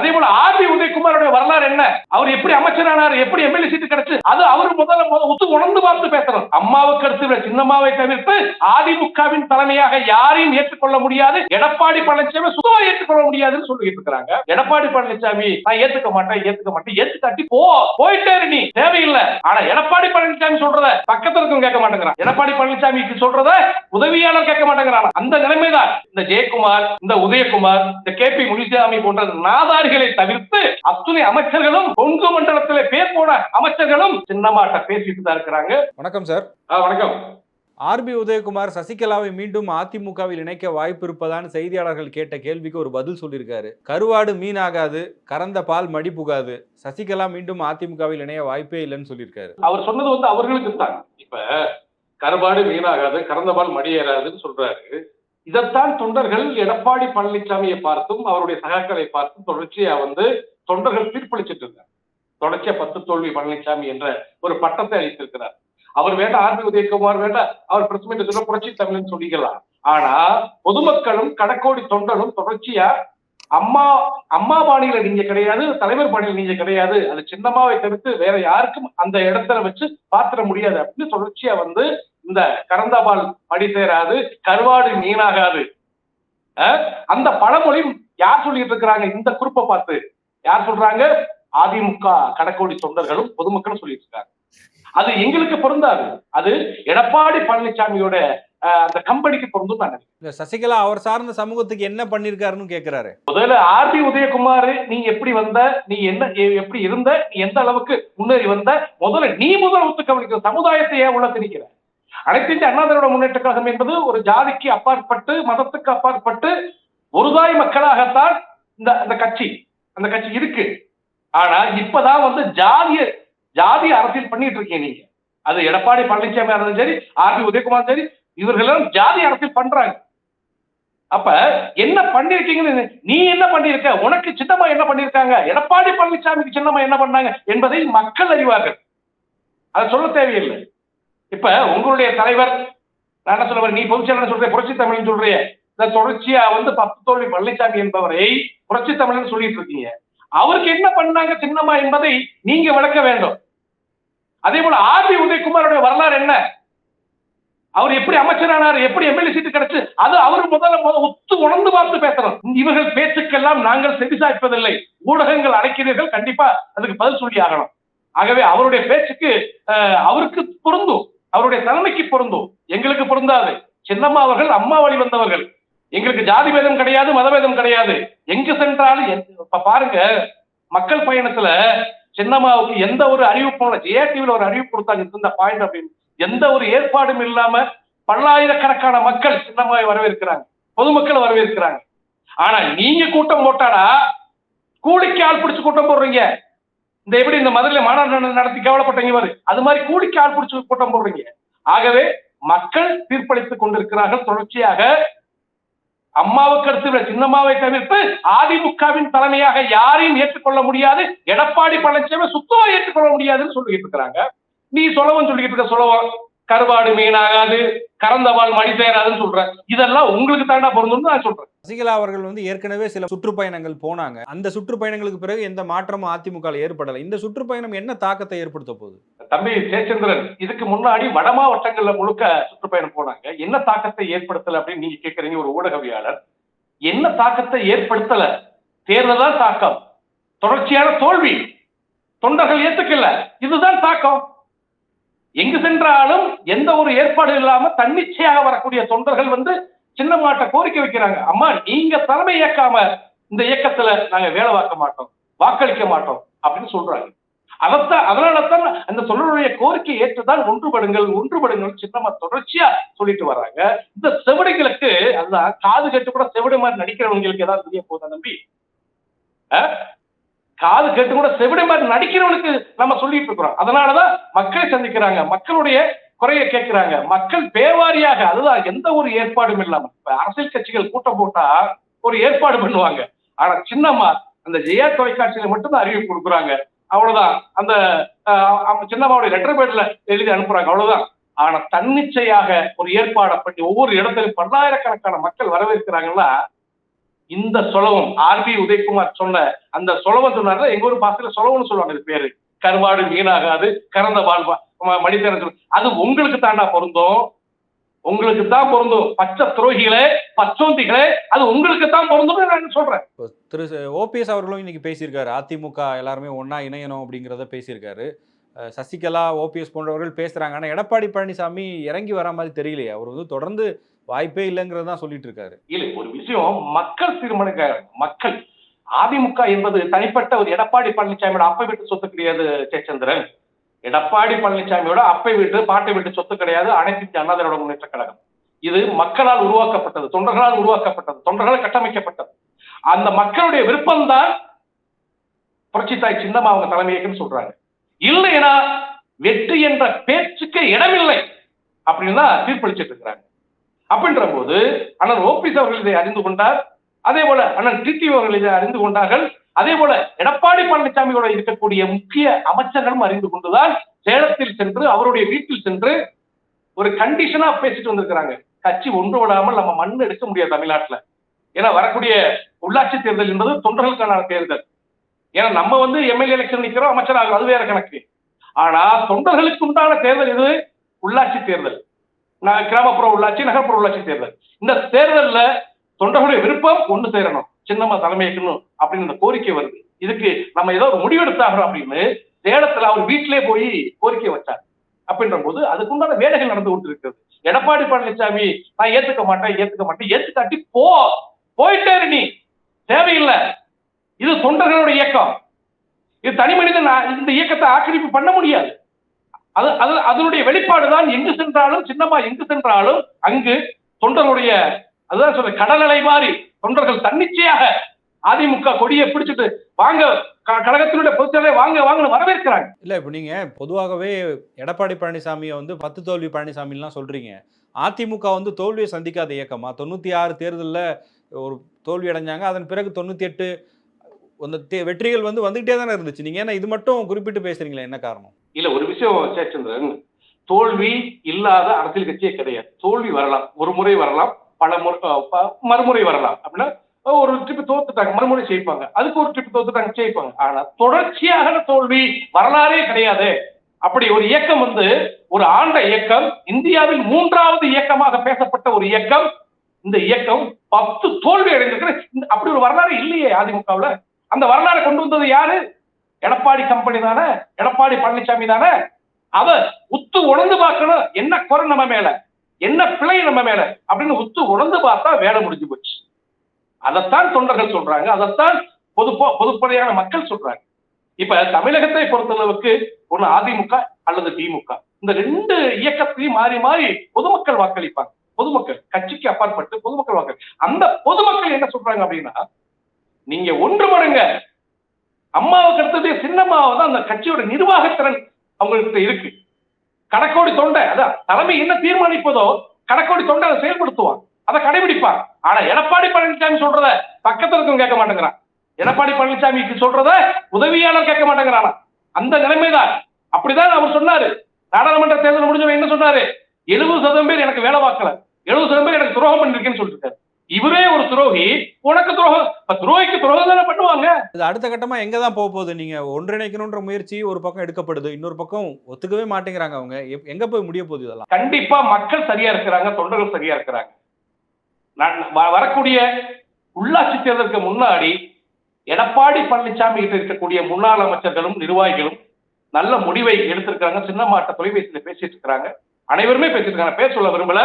அதே போல ஆர்பி உதயகுமாரோட வரலாறு என்ன? அவர் எப்படி அமைச்சரானார்? எப்படி எம்எல்ஏ சீட்டு கிடைச்சு? அது அவர் முதல்ல ஒத்து உணர்ந்து பார்த்து பேசணும். அம்மாவுக்கு அடுத்து சின்னம்மாவை தவிர்த்து அதிமுகவின் தலைமையாக யாரையும் ஏற்றுக்கொள்ள முடியாது. எடப்பாடி பழனிசாமி சுத்தமா ஏற்றுக்கொள்ள முடியாதுன்னு சொல்லிட்டு இருக்கிறாங்க. எடப்பாடி பழனிசாமி நான் ஏத்துக்க மாட்டேன் ஏத்துக்க மாட்டேன் ஏத்துக்காட்டி போ போயிட்டே நீ தேவையில்லை. ஆனா எடப்பாடி பழனிசாமி சொல்றத பக்கத்துல இருக்கவங்க கேட்க மாட்டேங்கிறான். எடப்பாடி பழனிசாமிக்கு சொல்றத உதவியாளர் கேட்க மாட்டேங்கிறான். அந்த நிலைமைதான். இந்த ஜெயக்குமார் இந்த உதயகுமார் இந்த கே பி முனிசாமி போன்ற நாதாரிகளை தவிர்த்து அத்துணை அமைச்சர்களும் கொங்கு மண்டலத்திலே பேர் போன அமைச்சர்களும் சின்னமா சின்னமாட்ட பேசிட்டு தான் இருக்கிறாங்க. வணக்கம் சார். வணக்கம். ஆர்பி உதயகுமார் சசிகலாவை மீண்டும் அதிமுகவில் இணைக்க வாய்ப்பு இருப்பதான்னு செய்தியாளர்கள் கேட்ட கேள்விக்கு ஒரு பதில் சொல்லியிருக்காரு. கருவாடு மீனாகாது கறந்த பால் மடி புகாது. சசிகலா மீண்டும் அதிமுகவில் இணைய வாய்ப்பே இல்லைன்னு சொல்லியிருக்காரு. அவர் சொன்னது வந்து அவர்களுக்கு தான். இப்ப கருபாடு வீணாகாது கறந்தபால் மடியேறாதுன்னு சொல்றாரு. இதைத்தான் தொண்டர்கள் எடப்பாடி பழனிசாமியை பார்த்தும் அவருடைய சகாக்களை பார்த்தும் தொடர்ச்சியா வந்து தொண்டர்கள் தீர்ப்பளிச்சிட்டு இருக்காங்க. தொடர்ச்சியா பத்து தோல்வி பழனிசாமி என்ற ஒரு பட்டத்தை அளித்திருக்கிறார். அவர் வேண்டாம் ஆர்பி உதயகுமார் வேண்டாம் அவர் பிரச்சனை சொல்ல புரட்சி தமிழ்னு சொல்லிக்கலாம். ஆனா பொதுமக்களும் கடக்கோடி தொண்டரும் தொடர்ச்சியா அம்மா அம்மா பாணியில நீங்க கிடையாது தலைவர் பாணியில நீங்க கிடையாது. அது சின்னம்மாவை தவிர்த்து வேற யாருக்கும் அந்த இடத்துல வச்சு பாத்திர முடியாது. அப்படின்னு தொடர்ச்சியா வந்து இந்த கறந்தபால் படி சேராது கருவாடு மீனாகாது. அந்த பழமொழி யார் சொல்லிட்டு இருக்கிறாங்க? இந்த குறிப்பை பார்த்து. யார் சொல்றாங்க? அதிமுக கடக்கோடி தொண்டர்களும் பொதுமக்களும் சொல்லிட்டு இருக்காங்க அது எங்களுக்கு பொருந்தாது. அது எடப்பாடி பழனிசாமியோட அந்த கம்பெனிக்கு பொருந்தும் நான். இல்ல சசிகலா அவர் சார்ந்த சமூகத்துக்கு என்ன பண்ணிருக்காருன்னு கேக்குறாரு. முதல்ல ஆர்பி உதயகுமார் நீ எப்படி வந்த? நீ என்ன எப்படி இருந்த? நீ எந்த அளவுக்கு முன்னேறி வந்த? முதல்ல நீ முதல்ல ஒத்து கவனிக்கிற சமுதாயத்தை ஏன் உள்ள திணிக்கிற? அனைத்து இந்திய அண்ணா திராவிட முன்னேற்ற கழகம் என்பது ஒரு ஜாதிக்கு அப்பாற்பட்டு மதத்துக்கு அப்பாற்பட்டு ஒருதாய் மக்களாகத்தான் இந்த அந்த கட்சி அந்த கட்சி இருக்கு. ஆனா இப்பதான் வந்து ஜாதிய ஜாதி அரசியல் பண்ணிட்டு இருக்கீங்க நீங்க. அது எடப்பாடி பழனிசாமி இருந்தாலும் சரி ஆர்பி உதயகுமார் சரி இவர்கள் ஜாதி அரசியல் பண்றாங்க. அப்ப என்ன பண்ணிருக்கீங்கன்னு நீ என்ன பண்ணிருக்க? உனக்கு சின்னம்மா என்ன பண்ணிருக்காங்க? எடப்பாடி பழனிசாமிக்கு சின்னம்மா என்ன பண்ணாங்க என்பதை மக்கள் அறிவார்கள். அதை சொல்ல தேவையில்லை. இப்ப உங்களுடைய தலைவர் நான் என்ன சொல்லுவேன் நீ பொதுச்செயலாளர் சொல்ற புரட்சி தமிழ்னு சொல்றிய இந்த தொடர்ச்சியா வந்து பத்து தோல்வி பழனிசாமி என்பவரை புரட்சி தமிழ்னு சொல்லிட்டு இருக்கீங்க. அவருக்கு என்ன பண்ணாங்க சின்னம்மா என்பதை நீங்க விளக்க வேண்டும். அதே போல ஆர்பி உதயகுமாரோட வரலாறு என்ன? அவர் எப்படி அமைச்சரானார் எப்படி எம்எல்ஏ சீட்டு கிடைச்சு அது அவர் முதல்ல ஒத்து உணர்ந்து பார்த்து பேசணும். இவர்கள் பேச்சுக்கெல்லாம் நாங்கள் செவிசாய்ப்பதில்லை. ஊடகங்கள் அடைக்கிறீர்கள் கண்டிப்பா அதுக்கு பதில் சொல்லி ஆகணும். ஆகவே அவருடைய பேச்சுக்கு அஹ், அவருக்கு பொருந்தும். அவருடைய தலைமைக்கு பொருந்தும். எங்களுக்கு பொருந்தாது. சின்னம்மா அவர்கள் அம்மா வழி வந்தவர்கள். எங்களுக்கு ஜாதி பேதம் கிடையாது மதபேதம் கிடையாது. எங்கு சென்றாலும் பாருங்க மக்கள் பயணத்துல சின்னம்மாவுக்கு எந்த ஒரு அறிவிப்பும் ஜெயா டிவில ஒரு அறிவிப்பு கொடுத்தாங்க இந்த பாயிண்ட் அப்படின்னு. எந்த ஒரு ஏற்பாடும் இல்லாம பல்லாயிரக்கணக்கான மக்கள் சின்னம்மாவை வரவேற்கிறாங்க பொதுமக்கள் வரவேற்கிறாங்க. ஆனா நீங்க கூட்டம் போட்டாடா கூலிக்கு ஆள் பிடிச்சு கூட்டம் போடுறீங்க. இந்த எப்படி இந்த மதுரையில மாநாடு நடத்தி கவலைப்பட்டீங்க பாரு. அது மாதிரி கூலிக்கு ஆள் பிடிச்சு கூட்டம் போடுறீங்க. ஆகவே மக்கள் தீர்ப்பளித்துக் கொண்டிருக்கிறார்கள். தொடர்ச்சியாக அம்மாவுக்கு அடுத்து சின்னம்மாவை தவிர்த்து அதிமுகவின் தலைமையாக யாரையும் ஏற்றுக்கொள்ள முடியாது. எடப்பாடி பழனிசாமி சுத்தமா ஏற்றுக்கொள்ள முடியாதுன்னு சொல்லிட்டு இருக்கிறாங்க. நீ சொல்லவும் சொல்லிக்கிட்டு இருக்க சொல்லவும் கருவாடு மீனாகாது கறந்தவாள் மணி சேராதுன்னு சொல்ற இதெல்லாம் உங்களுக்கு தாண்டா பொருந்தும்னு நான் சொல்றேன். சசிகலா அவர்கள் வந்து ஏற்கனவே சில சுற்றுப்பயணங்கள் போனாங்க. அந்த சுற்றுப்பயணங்களுக்கு பிறகு எந்த மாற்றமும் அதிமுக ஏற்படலை. இந்த சுற்றுப்பயணம் என்ன தாக்கத்தை ஏற்படுத்த போகுது? தம்பி ஜெயச்சந்திரன் இதுக்கு முன்னாடி வட மாவட்டங்கள்ல முழுக்க சுற்றுப்பயணம் போனாங்க. என்ன தாக்கத்தை ஏற்படுத்தல அப்படின்னு நீங்க கேக்குறீங்க ஒரு ஊடகவியாளர் என்ன தாக்கத்தை ஏற்படுத்தல? தேர்தல் தான் தாக்கம். தொடர்ச்சியான தோல்வி. தொண்டர்கள் ஏத்துக்கல. இதுதான் தாக்கம். எங்கு சென்றாலும் எந்த ஒரு ஏற்பாடு இல்லாம தன்னிச்சையாக வரக்கூடிய தொண்டர்கள் வந்து சின்ன மாட்ட கோரிக்கை வைக்கிறாங்க. அம்மா நீங்க தலைமை இயக்காம இந்த இயக்கத்துல நாங்க வேலை பார்க்க மாட்டோம் வாக்களிக்க மாட்டோம் அப்படின்னு சொல்றாங்க. அதத்தான் அதனாலதான் அந்த சொல்லுடைய கோரிக்கை ஏற்றுதான் ஒன்றுபடுங்கள் ஒன்றுபடுங்கள் சின்னமா தொடர்ச்சியா சொல்லிட்டு வர்றாங்க இந்த செவிடுகளுக்கு அதுதான் காது கேட்டு கூட செவிடு மாதிரி நடிக்கிறவங்களுக்கு ஏதாவது தெரிய போதா நம்பி அஹ்? காது கேட்டு கூட செவிட மாதிரி நடிக்கிறவனுக்கு நம்ம சொல்லிட்டு இருக்கிறோம். அதனாலதான் மக்களை சந்திக்கிறாங்க. மக்களுடைய குறைய கேட்கிறாங்க. மக்கள் பேவாரியாக அதுதான் எந்த ஒரு ஏற்பாடும் இல்லாம இப்ப அரசியல் கட்சிகள் கூட்டம் போட்டா ஒரு ஏற்பாடு பண்ணுவாங்க. ஆனா சின்னம்மா அந்த ஜெயா தொலைக்காட்சியில மட்டும்தான் அறிவிப்பு கொடுக்குறாங்க. அவ்வளவுதான். அந்த அந்த சின்னம்மாவுடைய லெட்டர் பேட்ல எழுதி அனுப்புறாங்க. அவ்வளவுதான். ஆனா தன்னிச்சையாக ஒரு ஏற்பாடை பண்ணி ஒவ்வொரு இடத்திலும் பல்லாயிரக்கணக்கான மக்கள் வரவேற்கிறாங்கன்னா இந்த சொலவம் ஆர்பி உதயகுமார் சொன்ன அந்த சொலவம் சொன்னார்ல எங்க ஊர் பாசத்துல சொலவம்னு சொல்லுவாங்க இது பேரு. கருவாடு வீணாகாது கறந்த வாழ்வா மடித்தன அது உங்களுக்கு தாண்டா பொருந்தும். உங்களுக்கு தான் பொருந்தும். பச்சை துரோகிகளே பச்சோந்திகளே அது உங்களுக்கு தான் பொருந்தும் நான் சொல்றேன். திரு ஓபிஎஸ் அவர்களும் இன்னைக்கு பேசியிருக்காரு. அதிமுக எல்லாருமே ஒன்னா இணையணும் அப்படிங்கிறத பேசியிருக்காரு. சசிகலா ஓபிஎஸ் போன்றவர்கள் பேசுறாங்க. ஆனா எடப்பாடி பழனிசாமி இறங்கி வர மாதிரி தெரியலையே. அவர் வந்து தொடர்ந்து வாய்ப்பே இல்லைங்கிறது தான் சொல்லிட்டு இருக்காரு. இல்லை ஒரு விஷயம் மக்கள் தீர்மானிக்க மக்கள் அதிமுக என்பது தனிப்பட்ட ஒரு எடப்பாடி பழனிசாமியோட அப்பை வீட்டு சொத்து கிடையாது ஜெயச்சந்திரன். எடப்பாடி பழனிசாமியோட அப்பை வீட்டு பாட்டை வீட்டு சொத்து கிடையாது அனைத்து அண்ணா திராவிட முன்னேற்ற கழகம். இது மக்களால் உருவாக்கப்பட்டது தொண்டர்களால் உருவாக்கப்பட்டது தொண்டர்களால் கட்டமைக்கப்பட்டது. அந்த மக்களுடைய விருப்பம்தான் புரட்சி தாய் சின்னம்மா அவங்க தலைமையேக்குன்னு சொல்றாங்க. இல்லைன்னா வெற்றி என்ற பேச்சுக்கே இடமில்லை அப்படின்னு தான் தீர்ப்பளிச்சிட்டு இருக்கிறாங்க. அப்படின்ற போது அண்ணன் ஓபிஎஸ் அவர்கள் இதை அறிந்து கொண்டார் அதே போல அண்ணன் டிடி அவர்கள் இதை அறிந்து கொண்டார்கள் அதே போல எடப்பாடி பழனிசாமியோட இருக்கக்கூடிய முக்கிய அமைச்சர்களும் அறிந்து கொண்டுதான் சேலத்தில் சென்று அவருடைய வீட்டில் சென்று ஒரு கண்டிஷனா பேசிட்டு வந்திருக்கிறாங்க. கட்சி ஒன்று விடாமல் நம்ம மண் எடுக்க முடியாது தமிழ்நாட்டுல. ஏன்னா வரக்கூடிய உள்ளாட்சி தேர்தல் என்பது தொண்டர்களுக்கான தேர்தல். ஏன்னா நம்ம வந்து எம்எல்ஏ எலெக்ஷன் நிற்கிறோம் அமைச்சர் ஆகும் அது வேற கணக்கு. ஆனா தொண்டர்களுக்கு உண்டான தேர்தல் இது உள்ளாட்சி தேர்தல். நான் கிராமப்புற உள்ளாட்சி நகர்ப்புற உள்ளாட்சி தேர்தல். இந்த தேர்தல்ல தொண்டர்களுடைய விருப்பம் ஒன்று சேரணும். சின்னம்மா தலைமையேற்கணும் அப்படின்னு இந்த கோரிக்கை வருது. இதுக்கு நம்ம ஏதோ ஒரு முடிவெடுத்தாகிறோம் அப்படின்னு சேலத்துல அவர் வீட்டிலே போய் கோரிக்கை வச்சார். அப்படின்ற போது அதுக்குண்டான வேலைகள் நடந்து கொண்டு இருக்கிறது எடப்பாடி பழனிசாமி நான் ஏத்துக்க மாட்டேன் ஏத்துக்க மாட்டேன் ஏத்துக்காட்டி போ போயிட்டே இரு நீ. தேவையில்லை. இது தொண்டர்களுடைய இயக்கம். இது தனி மனிதன் இந்த இயக்கத்தை ஆக்கிரமிப்பு பண்ண முடியாது. அது அது அதனுடைய வெளிப்பாடு தான் எங்கு சென்றாலும் சின்னம்மா எங்கு சென்றாலும் அங்கு தொண்டர்களுடைய அதுதான் சொல்ற கடலலை மாறி தொண்டர்கள் தன்னிச்சையாக அதிமுக கொடியை பிடிச்சிட்டு வாங்க கழகத்தினுடைய பொதுச்செயலை வாங்க வாங்கன்னு வரவேற்கிறாங்க. இல்ல இப்போ நீங்க பொதுவாகவே எடப்பாடி பழனிசாமியை வந்து பத்து தோல்வி பழனிசாமிலாம் சொல்றீங்க. அதிமுக வந்து தோல்வியை சந்திக்காத இயக்கமா? தொண்ணூத்தி ஆறு தேர்தலில் ஒரு தோல்வி அடைஞ்சாங்க அதன் பிறகு தொண்ணூத்தி எட்டு அந்த வெற்றிகள் வந்து வந்துகிட்டே தானே இருந்துச்சு. நீங்க ஏன்னா இது மட்டும் குறிப்பிட்டு பேசுறீங்களா என்ன காரணம்? இல்ல ஒரு விஷயம் சேச்சந்திரன் தோல்வி இல்லாத அரசியல் கட்சியே கிடையாது. தோல்வி வரலாம் ஒரு முறை வரலாம் பல முறை மறுமுறை வரலாம். அப்படின்னா ஒரு ட்ரிப் தோத்துட்டாங்க மறுமுறை ஜெயிப்பாங்க. அதுக்கு ஒரு ட்ரிப் தோத்துட்டாங்க ஜெயிப்பாங்க. ஆனா தொடர்ச்சியாக தோல்வி வரலாறே கிடையாது. அப்படி ஒரு இயக்கம் வந்து ஒரு ஆண்ட இயக்கம் இந்தியாவில் மூன்றாவது இயக்கமாக பேசப்பட்ட ஒரு இயக்கம் இந்த இயக்கம் பத்து தோல்வி அடைந்திருக்கிற இந்த- அப்படி ஒரு வரலாறு இல்லையே அதிமுகவுல. அந்த வரலாறு கொண்டு வந்தது யாரு? எடப்பாடி கம்பெனி தானே? எடப்பாடி பழனிசாமி தானே? அவ உத்து உணர்ந்து பார்க்கணும் என்ன குறை நம்ம மேல? என்ன பிழை நம்ம மேல? அப்படின்னு உத்து உணர்ந்து பார்த்தா வேலை முடிஞ்சு போச்சு. அதைத்தான் தொண்டர்கள் சொல்றாங்க. அதைத்தான் பொது பொதுப்படையான மக்கள் சொல்றாங்க. இப்ப தமிழகத்தை பொறுத்தளவுக்கு ஒண்ணு அதிமுக அல்லது திமுக. இந்த ரெண்டு இயக்கத்தையும் மாறி மாறி பொதுமக்கள் வாக்களிப்பாங்க. பொதுமக்கள் கட்சிக்கு அப்பாற்பட்டு பொதுமக்கள் வாக்களி. அந்த பொதுமக்கள் என்ன சொல்றாங்க அப்படின்னா நீங்க ஒன்றுபடுங்க. அம்மாவுக்கு அடுத்தது சின்னம்மாவை தான் அந்த கட்சியோட நிர்வாகத்திறன் அவங்கள்ட்ட இருக்கு. கடக்கோடி தொண்டை அதான் தலைமை என்ன தீர்மானிப்பதோ கடக்கோடி தொண்டை அதை செயல்படுத்துவான். அதை கடைபிடிப்பான். ஆனா எடப்பாடி பழனிசாமி சொல்றத பக்கத்துல இருக்கவங்க கேட்க மாட்டேங்கிறான். எடப்பாடி பழனிசாமிக்கு சொல்றத உதவியாளர் கேட்க மாட்டேங்கிறானா. அந்த நிலைமைதான். அப்படிதான் அவர் சொன்னாரு. நாடாளுமன்ற தேர்தல் முடிஞ்சவன் என்ன சொன்னாரு? எழுபது சதவீதம் பேர் எனக்கு வேலை பார்க்கல. எழுபது சதவீதம் பேர் எனக்கு துரோகம் பண்ணிருக்கேன்னு சொல்லிட்டு இவரே ஒரு துரோகி உனக்கு துரோகம் துரோகிக்கு துரோகம் தானே பண்ணுவாங்க? இது அடுத்த கட்டமா எங்க தான் போக போகுது? நீங்க ஒன்றிணைக்கணுன்ற முயற்சி ஒரு பக்கம் எடுக்கப்படுது இன்னொரு பக்கம் ஒத்துக்கவே மாட்டேங்கிறாங்க அவங்க. எங்க போய் முடிய போகுது இதெல்லாம்? கண்டிப்பா மக்கள் சரியா இருக்கிறாங்க தொண்டர்கள் சரியா இருக்கிறாங்க. வரக்கூடிய உள்ளாட்சி தேர்தலுக்கு முன்னாடி எடப்பாடி பழனிசாமி கிட்ட இருக்கக்கூடிய முன்னாள் அமைச்சர்களும் நிர்வாகிகளும் நல்ல முடிவை எடுத்திருக்காங்க சின்னமாட்ட தொலைபேசியில பேசிட்டு இருக்கிறாங்க. அனைவருமே பேசிட்டு இருக்காங்க. பேச சொல்ல விரும்பல.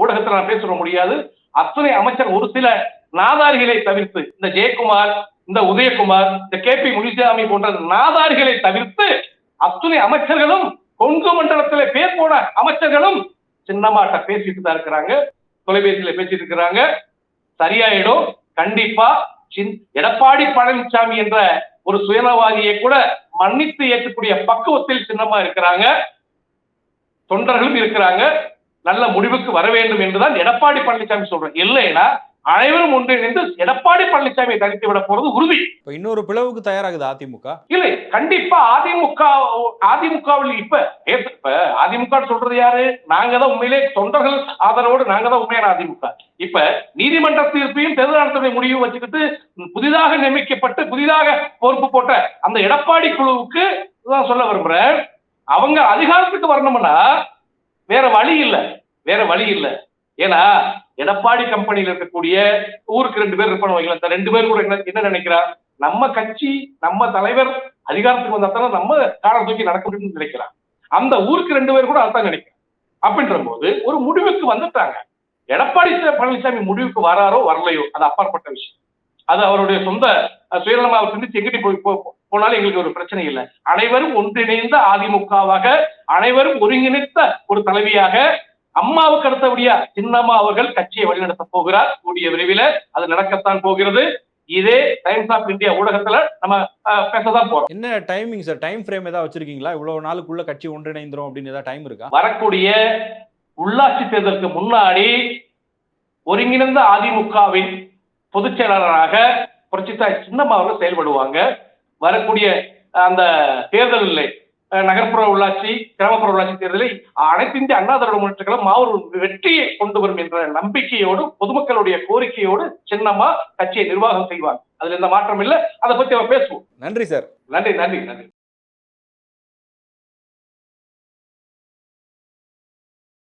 ஊடகத்துல நான் பேச முடியாது. அத்துறை அமைச்சர் ஒரு சில நாதாரிகளை தவிர்த்து இந்த ஜெயக்குமார் இந்த உதயகுமார் இந்த கே பி முனிசாமி போன்ற நாதாரிகளை தவிர்த்து அத்துணை அமைச்சர்களும் கொங்கு மண்டலத்தில் பேர் போன அமைச்சர்களும் சின்னமாட்ட பேசிட்டு தான் இருக்கிறாங்க. தொலைபேசியில பேசிட்டு இருக்கிறாங்க. சரியாயிடும். கண்டிப்பா சின்- எடப்பாடி பழனிசாமி என்ற ஒரு சுயநலவாதியை கூட மன்னித்து ஏற்றக்கூடிய பக்குவத்தில் சின்னமா இருக்கிறாங்க. தொண்டர்களும் இருக்கிறாங்க. நல்ல முடிவுக்கு வர வேண்டும் என்றுதான் எடப்பாடி பழனிசாமி சொல்றேன் இல்லைன்னா அனைவரும் ஒன்றிணைந்து எடப்பாடி பழனிசாமியை தனித்து விட போறது உறுதி. இப்ப இன்னொரு பிளவுக்கு தயாராகுது அதிமுக. இல்லை கண்டிப்பா அதிமுக அதிமுகவில் இப்ப இப்ப அதிமுக சொல்றது யாரு? நாங்க தான் உண்மையிலே தொண்டர்கள் ஆதரவோடு நாங்க தான் உண்மையான அதிமுக. இப்ப நீதிமன்ற தீர்ப்பையும் தேர்தல் முடிவு வச்சுக்கிட்டு புதிதாக நியமிக்கப்பட்டு புதிதாக பொறுப்பு போட்ட அந்த எடப்பாடி குழுவுக்கு சொல்ல விரும்புறேன். அவங்க அதிகாரத்துக்கு வரணும்னா வேற வழி இல்லை. வேற வழி இல்லை. ஏன்னா எடப்பாடி கம்பெனியில் இருக்கக்கூடிய ஊருக்கு ரெண்டு பேர் இருப்பான்னு வைக்கலாம் இந்த ரெண்டு பேர் கூட என்ன என்ன நினைக்கிறா? நம்ம கட்சி நம்ம தலைவர் அதிகாரத்துக்கு வந்தா நம்ம காலம் தூக்கி நடக்க முடியும்னு நினைக்கிறான் அந்த ஊருக்கு ரெண்டு பேர் கூட அதான் நினைக்கிறேன் அப்படின்ற போது ஒரு முடிவுக்கு வந்துட்டாங்க. எடப்பாடி பழனிசாமி முடிவுக்கு வராரோ வரலையோ அது அப்பாற்பட்ட விஷயம். அது அவருடைய சொந்த அஹ், சுயநலமா அவர் சிந்திச்சு எங்கிட்டு போய் போ- போனாலும் எங்களுக்கு ஒரு பிரச்சனை இல்லை. அனைவரும் ஒன்றிணைந்த அதிமுகவாக அனைவரும் ஒருங்கிணைத்த ஒரு தலைவியாக அம்மாவுக்கு அடுத்தபடியா சின்னம்மா அவர்கள் கட்சியை வழிநடத்த போகிறார். கூடிய விரைவில் அது நடக்கத்தான் போகிறது. இதே டைம்ஸ் ஆஃப் இந்தியா ஊடகத்துல நம்ம பேசதான் போறோம். என்ன டைமிங் சார் டைம் ஃப்ரேம் ஏதாவது வச்சிருக்கீங்களா? இவ்வளவு நாளுக்குள்ள கட்சி ஒன்றிணைந்துரும் அப்படின்னு ஏதாவது டைம் இருக்கா? வரக்கூடிய உள்ளாட்சி தேர்தலுக்கு முன்னாடி ஒருங்கிணைந்த அதிமுகவின் பொதுச் செயலாளராக புரட்சித்தாய் சின்னம்மா அவர்கள் செயல்படுவாங்க. வரக்கூடிய அந்த தேர்தலில் நகர்ப்புற உள்ளாட்சி கிராமப்புற உள்ளாட்சி தேர்தலில் அனைத்து இந்திய அண்ணா திராவிட முன்னேற்ற கழகம் மாபெரும் வெற்றியை கொண்டு வரும் என்ற நம்பிக்கையோடு பொதுமக்களுடைய கோரிக்கையோடு சின்னம்மா கட்சியை நிர்வாகம் செய்வாங்க. அதுல எந்த மாற்றம் இல்லை. அதை பத்தி அவன் பேசுவோம். நன்றி சார். நன்றி நன்றி நன்றி.